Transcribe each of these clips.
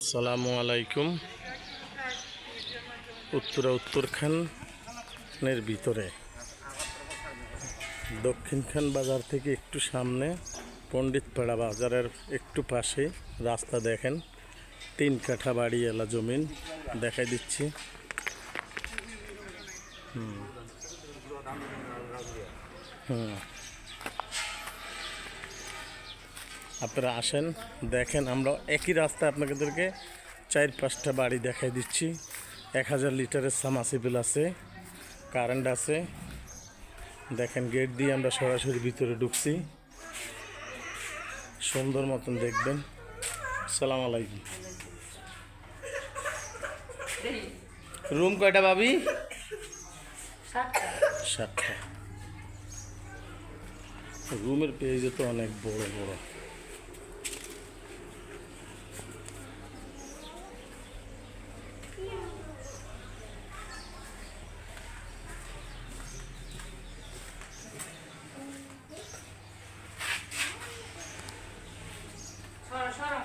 আসসালামু আলাইকুম। উত্তরা উত্তরখানের ভিতরে। দক্ষিণখান বাজার থেকে একটু সামনে, পণ্ডিতপাড়া বাজারের একটু পাশে রাস্তা দেখেন। তিন কাঠা বাড়ি এলা জমিন দেখাই দিচ্ছি। হুম। হুম আপনারা আসেন দেখেন আমরা একই রাস্তায় আপনাদেরকে চার পাঁচটা বাড়ি দেখাই দিচ্ছি। এক হাজার লিটারের সামাসিবিল আছে কারেন্ট আছে। দেখেন গেট দিয়ে আমরা সরাসরি ভিতরে ঢুকছি। সুন্দর মতন দেখবেন। সালাম আলাইকুম। রুম কয়টা ভাবি? সাতটা। রুমের পেজে তো অনেক বড় বড় সরো সরো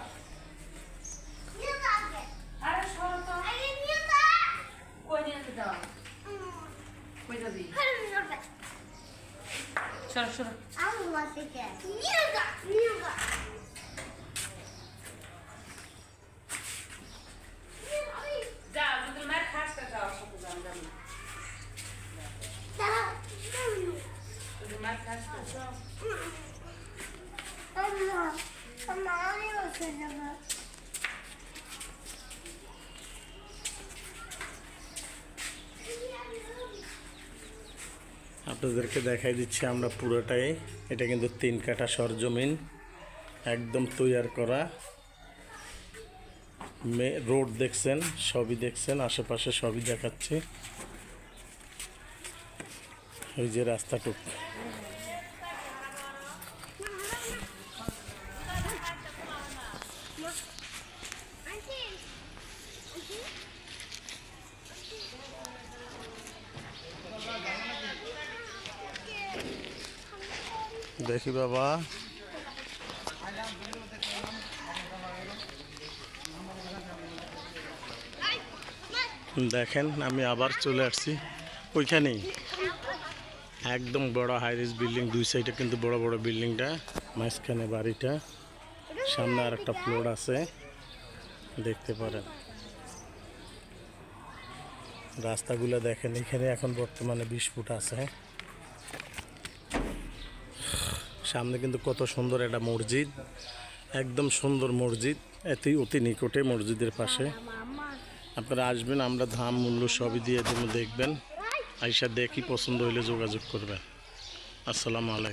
আরে সরো তো কই নিয়ে যেতে দাও কই যাবি সরো সরো যা যদি মার খাস তা আপনাদেরকে দেখাই দিচ্ছি আমরা পুরোটাই। এটা কিন্তু তিন কাঠা সরজমিন, একদম তৈয়ার করা। মে, রোড দেখছেন, সবই দেখছেন, আশেপাশে সবই দেখাচ্ছে। ওই যে রাস্তাটুক। দেখি বাবা। দেখেন, আমি আবার চলে আসছি। ওইখানেই। একদম বড় হাইরিস বিল্ডিং দুই সাইডে কিন্তু বড় বড় বিল্ডিংটা মাঝখানে বাড়িটা, সামনে আর একটা ফ্লোর আছে। দেখতে পারেন। রাস্তাগুলো দেখেন, এখানে এখন বর্তমানে বিশ ফুট আছে। সামনে কিন্তু কত সুন্দর একটা মসজিদ, একদম সুন্দর মসজিদ এতে অতি নিকটে মসজিদের পাশে। আপনারা আসবেন, আমরা ধাম, মূল্য সবই দিয়ে দেখবেন। আইসা দেখি, পছন্দ হইলে যোগাযোগ করবেন। আসসালামু আলাইকুম।